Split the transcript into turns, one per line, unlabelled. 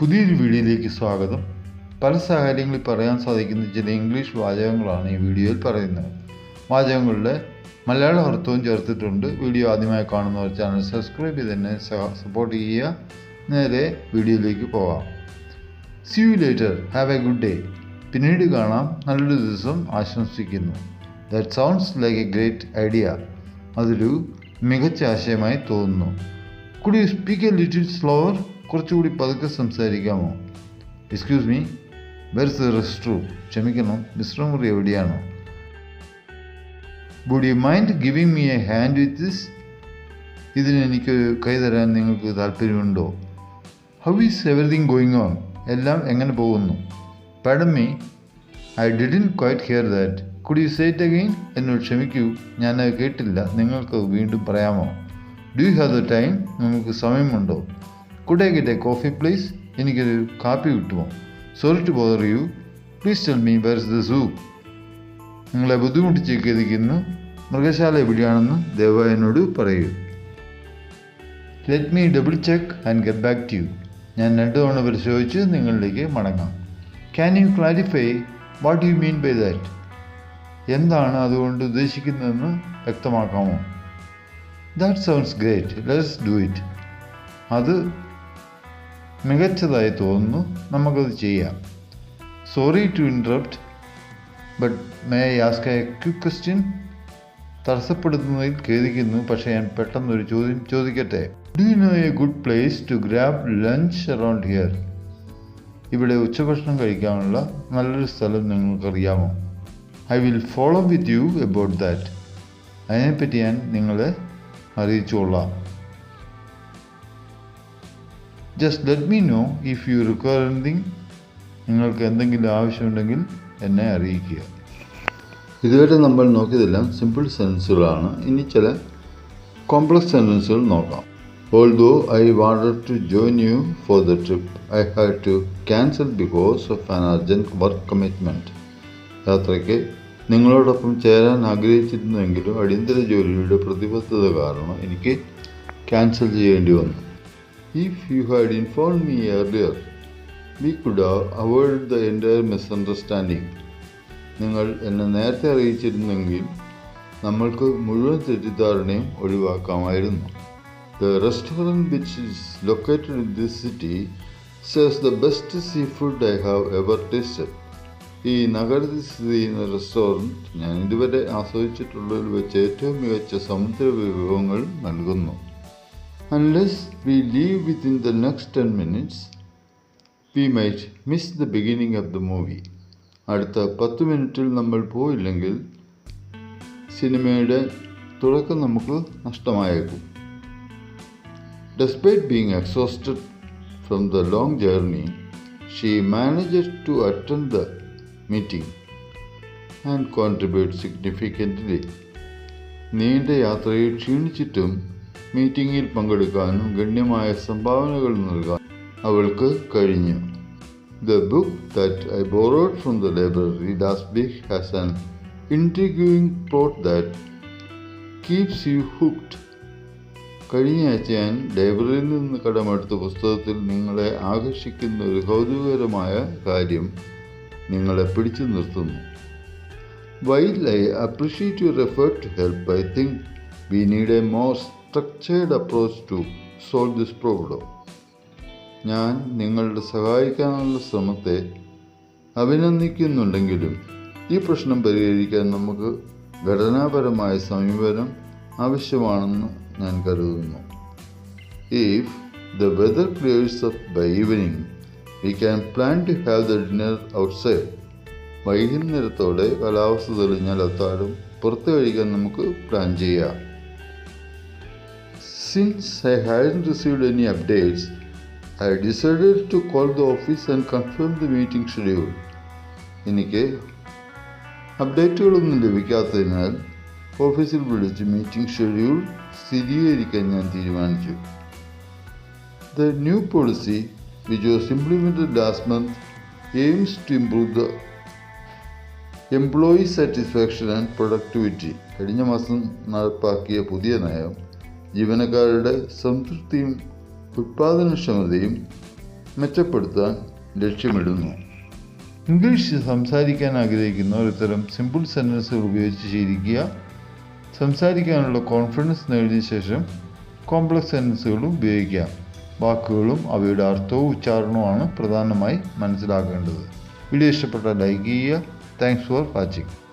പുതിയൊരു വീഡിയോയിലേക്ക് സ്വാഗതം. പല സാഹചര്യങ്ങളിൽ പറയാൻ സാധിക്കുന്ന ചില ഇംഗ്ലീഷ് വാചകങ്ങളാണ് ഈ വീഡിയോയിൽ പറയുന്നത്. വാചകങ്ങളുടെ മലയാള അർത്ഥവും ചേർത്തിട്ടുണ്ട്. വീഡിയോ ആദ്യമായി കാണുന്നവർ ചാനൽ സബ്സ്ക്രൈബ് ചെയ്ത് തന്നെ സപ്പോർട്ട് ചെയ്യുക. നേരെ വീഡിയോയിലേക്ക് പോവാം. See you later have a good day പിന്നീട് കാണാം. നല്ലൊരു ദിവസം ആശംസിക്കുന്നു. That sounds like a great idea അതൊരു മികച്ച ആശയമായി തോന്നുന്നു. Could you speak a little slower കുറച്ചുകൂടി പതുക്കെ സംസാരിക്കാമോ? Excuse me where's the rest room ക്ഷമിക്കണം. വിശ്രമമുറി എവിടെയാണോ? Would you mind giving me a hand with this ഇതിന് എനിക്ക് കൈതരാൻ നിങ്ങൾക്ക് താല്പര്യമുണ്ടോ? How is everything going on എല്ലാം എങ്ങനെ പോകുന്നു? Pardon me I didn't quite hear that could you say it again എന്നോട് ക്ഷമിക്കൂ. ഞാൻ അത് കേട്ടില്ല. നിങ്ങൾക്ക് വീണ്ടും പറയാമോ? Do you have the time നിങ്ങൾക്ക് സമയമുണ്ടോ? Could I get a coffee please. എനിക്കൊരു കാപ്പി കിട്ടുമോ? Sorry to bother you please tell me where is the zoo നിങ്ങളെ ബുദ്ധിമുട്ടിച്ചേക്കിരിക്കുന്നു. മൃഗശാല എവിടെയാണെന്ന് ദയവായി എന്നോട് പറയൂ. Let me double check and get back to you ഞാൻ രണ്ട് തവണ പരിശോധിച്ച് നിങ്ങളിലേക്ക് മടങ്ങാം. Can you clarify what you mean by that എന്താണ് അതുകൊണ്ട് ഉദ്ദേശിക്കുന്നതെന്ന് വ്യക്തമാക്കാമോ? That sounds great let's do it അത് മികച്ചതായി തോന്നുന്നു. നമുക്കത് ചെയ്യാം. Sorry to interrupt but may ask a quick question തടസ്സപ്പെടുത്തുന്നതിൽ ഖേദിക്കുന്നു പക്ഷേ ഞാൻ പെട്ടെന്നൊരു ചോദ്യം ചോദിക്കട്ടെ? Do you know a good place to grab lunch around here ഇവിടെ ഉച്ചഭക്ഷണം കഴിക്കാനുള്ള നല്ലൊരു സ്ഥലം നിങ്ങൾക്കറിയാമോ? I will follow with you about that അതിനെപ്പറ്റി ഞാൻ നിങ്ങളെ അറിയിച്ചുകൊള്ളാം. Just let me know if you require anything നിങ്ങൾക്ക് എന്തെങ്കിലും ആവശ്യമുണ്ടെങ്കിൽ എന്നെ അറിയിക്കുക. ഇതുവരെ നമ്മൾ നോക്കിയതെല്ലാം സിമ്പിൾ സെൻസുകളാണ് ഇനി ചില കോംപ്ലക്സ് സെന്റൻസുകൾ നോക്കാം. Although I wanted to join you for the trip I had to cancel because of an urgent work commitment യാത്രയ്ക്ക് നിങ്ങളോടൊപ്പം ചേരാൻ ആഗ്രഹിച്ചിരുന്നുവെങ്കിലും അടിയന്തര ജോലിയുടെ പ്രതിബദ്ധത കാരണം എനിക്ക് ക്യാൻസൽ ചെയ്യേണ്ടി വന്നു. If you had informed me earlier we could have avoided the entire misunderstanding. നിങ്ങൾ എന്നെ നേരത്തെ അറിയിച്ചിരുന്നെങ്കിൽ നമ്മൾക്ക് മുഴുവൻ തെറ്റിദ്ധാരണയും ഒഴിവാക്കാമായിരുന്നു. The restaurant which is located in this city says the best seafood I have ever tasted ഈ നഗരത്തിൽ സ്ഥിതി ചെയ്യുന്ന റെസ്റ്റോറന്റ് ഞാൻ ഇതുവരെ ആസ്വദിച്ചിട്ടുള്ളതിൽ വെച്ച് ഏറ്റവും മികച്ച സമുദ്ര വിഭവങ്ങൾ നൽകുന്നു. unless we leave within the next ten minutes we might miss the beginning of the movie അടുത്ത പത്ത് മിനിറ്റിൽ നമ്മൾ പോയില്ലെങ്കിൽ സിനിമയുടെ തുടക്കം നമുക്ക് നഷ്ടമായേക്കും despite being exhausted from the long journey she managed to attend the meeting and contribute significantly നീണ്ട യാത്രയിൽ ക്ഷീണിച്ചിട്ടും മീറ്റിംഗിൽ പങ്കെടുക്കാനും ഗണ്യമായ സംഭാവനകൾ നൽകാൻ അവൾക്ക് കഴിഞ്ഞു the book that I borrowed from the library Das week has an intriguing plot that keeps you hooked. കഴിഞ്ഞ ആഴ്ച ഞാൻ ലൈബ്രറിയിൽ നിന്ന് കടമെടുത്ത പുസ്തകത്തിൽ നിങ്ങളെ ആകർഷിക്കുന്ന ഒരു കൗതുകകരമായ കാര്യം നിങ്ങളെ പിടിച്ചു നിർത്തുന്നു wild I appreciate your effort to help I think we need a more structured approach to solve this problem ഞാൻ നിങ്ങളുടെ സഹായിക്കാനുള്ള ശ്രമത്തെ അഭിനന്ദിക്കുന്നുണ്ടെങ്കിലും ഈ പ്രശ്നം പരിഹരിക്കാൻ നമുക്ക് ഘടനാപരമായ സമീപനം ആവശ്യമാണെന്ന് ഞാൻ കരുതുന്നു. If the weather clears up by evening we can plan to have the dinner outside വൈകുന്നേരത്തോടെ കാലാവസ്ഥ തെളിഞ്ഞാൽ അത്താഴം പുറത്ത് കഴിക്കാൻ നമുക്ക് പ്ലാൻ ചെയ്യാം. Since I hadn't received any updates, I decided to call the office and confirm the meeting schedule. എനിക്ക് അപ്ഡേറ്റുകളൊന്നും ലഭിക്കാത്തതിനാൽ ഓഫീസിൽ വിളിച്ച് മീറ്റിംഗ് ഷെഡ്യൂൾ സ്ഥിരീകരിക്കാൻ ഞാൻ തീരുമാനിച്ചു the new policy which was implemented last month aims to improve the employee satisfaction and productivity കഴിഞ്ഞ മാസം നടപ്പാക്കിയ പുതിയ നയം ജീവനക്കാരുടെ സംതൃപ്തിയും ഉത്പാദനക്ഷമതയും മെച്ചപ്പെടുത്താൻ ലക്ഷ്യമിടുന്നു. ഇംഗ്ലീഷ് സംസാരിക്കാൻ ആഗ്രഹിക്കുന്നവർ ഇത്തരം സിമ്പിൾ സെന്റൻസുകൾ ഉപയോഗിച്ച് ശീലിക്കുക സംസാരിക്കാനുള്ള കോൺഫിഡൻസ് നേടിയ ശേഷം കോംപ്ലക്സ് സെന്റൻസുകളും ഉപയോഗിക്കാം വാക്കുകളും അവയുടെ അർത്ഥവും ഉച്ചാരണവുമാണ് പ്രധാനമായി മനസ്സിലാക്കേണ്ടത്. വീഡിയോ ഇഷ്ടപ്പെട്ടാൽ ലൈക്ക് ചെയ്യുക. Thanks for watching